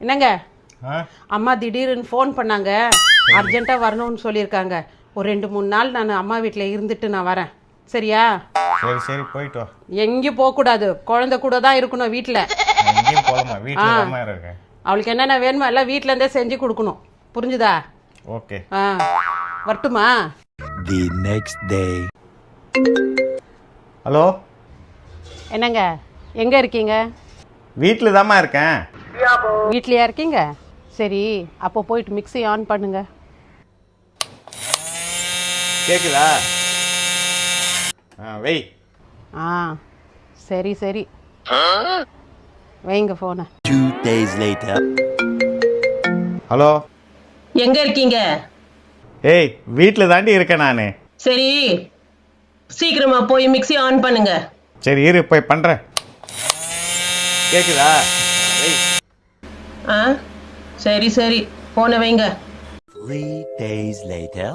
என்னங்க? அம்மா திடீர்னு ஃபோன் பண்ணாங்க. அர்ஜென்ட்டாக வரணும்னு சொல்லியிருக்காங்க. ஒரு ரெண்டு மூணு நாள் நான் அம்மா வீட்டில் இருந்துட்டு நான் வரேன். சரியா? சரி சரி போயிட்டு வா. எங்கேயும் போகக்கூடாது குழந்தை கூட தான் இருக்கணும் வீட்டில் எங்கேயும் போகலாமா வீட்டில் தான் இருக்கேன் அவளுக்கு என்னென்ன வேணுமோ எல்லாம் வீட்டிலேருந்தே செஞ்சு கொடுக்கணும். புரிஞ்சுதா? ஓகே. ஆ. வரட்டுமா? The next day. ஹலோ? என்னங்க? எங்கே இருக்கீங்க? வீட்டில் தாம்மா இருக்கேன். வீட்லையா இருக்கீங்க? சரி அப்போ போயிட்டு மிக்ஸி ஆன் பண்ணுங்க. கேக்குதா? வெய் ஆ சரி சரி. வைங்க later. ஹலோ? எங்க இருக்கீங்க? ஏய் வீட்டில் தாண்டி இருக்கேன் நான். சரி சீக்கிரமா போய் மிக்ஸி ஆன் பண்ணுங்க. சரி இரு போய் பண்ணுறேன் கேக்குதா? ஆ, வெய் ஆ சரி சரி. போன வைங்க. Three days later.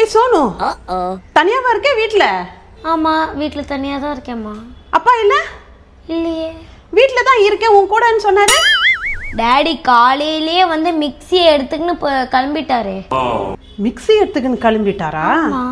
ஏய் சோனு. தனியாவா இருக்கே வீட்டில் ஆமா வீட்ல தனியா தான் இருக்கேம்மா. அப்பா இல்லை? இல்லையே. வீட்டில் தான் இருக்கேன் உன் கூடன்னு சொன்னாரு? டாடி காலையிலேயே வந்து மிக்ஸியை எடுத்துக்கின்னு கிளம்பிட்டாரு. மிக்ஸி எடுத்துக்கின்னு கிளம்பிட்டாரா? ஆமா.